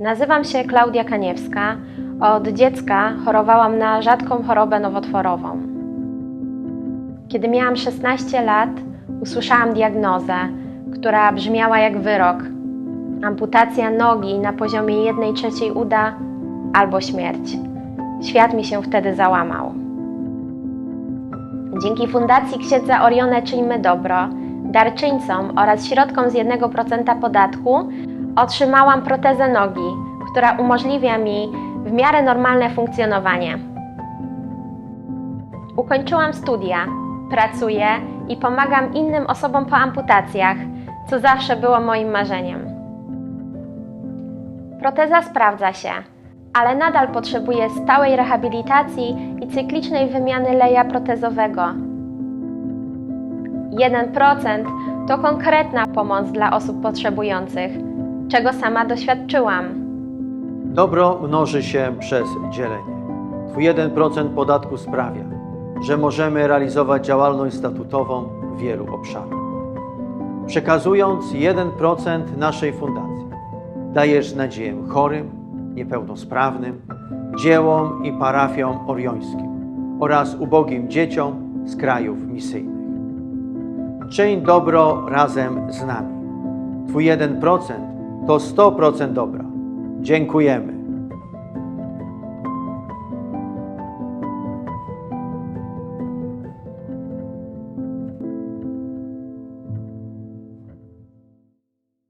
Nazywam się Klaudia Kaniewska. Od dziecka chorowałam na rzadką chorobę nowotworową. Kiedy miałam 16 lat, usłyszałam diagnozę, która brzmiała jak wyrok: amputacja nogi na poziomie 1 trzeciej uda albo śmierć. Świat mi się wtedy załamał. Dzięki Fundacji Księdza Orione Czyńmy Dobro, darczyńcom oraz środkom z 1% podatku otrzymałam protezę nogi, która umożliwia mi w miarę normalne funkcjonowanie. Ukończyłam studia, pracuję i pomagam innym osobom po amputacjach, co zawsze było moim marzeniem. Proteza sprawdza się, ale nadal potrzebuje stałej rehabilitacji i cyklicznej wymiany leja protezowego. 1% to konkretna pomoc dla osób potrzebujących, czego sama doświadczyłam. Dobro mnoży się przez dzielenie. Twój 1% podatku sprawia, że możemy realizować działalność statutową w wielu obszarach. Przekazując 1% naszej fundacji, dajesz nadzieję chorym, niepełnosprawnym, dziełom i parafiom oriońskim oraz ubogim dzieciom z krajów misyjnych. Czyń dobro razem z nami. Twój 1% to 100% dobra. Dziękujemy.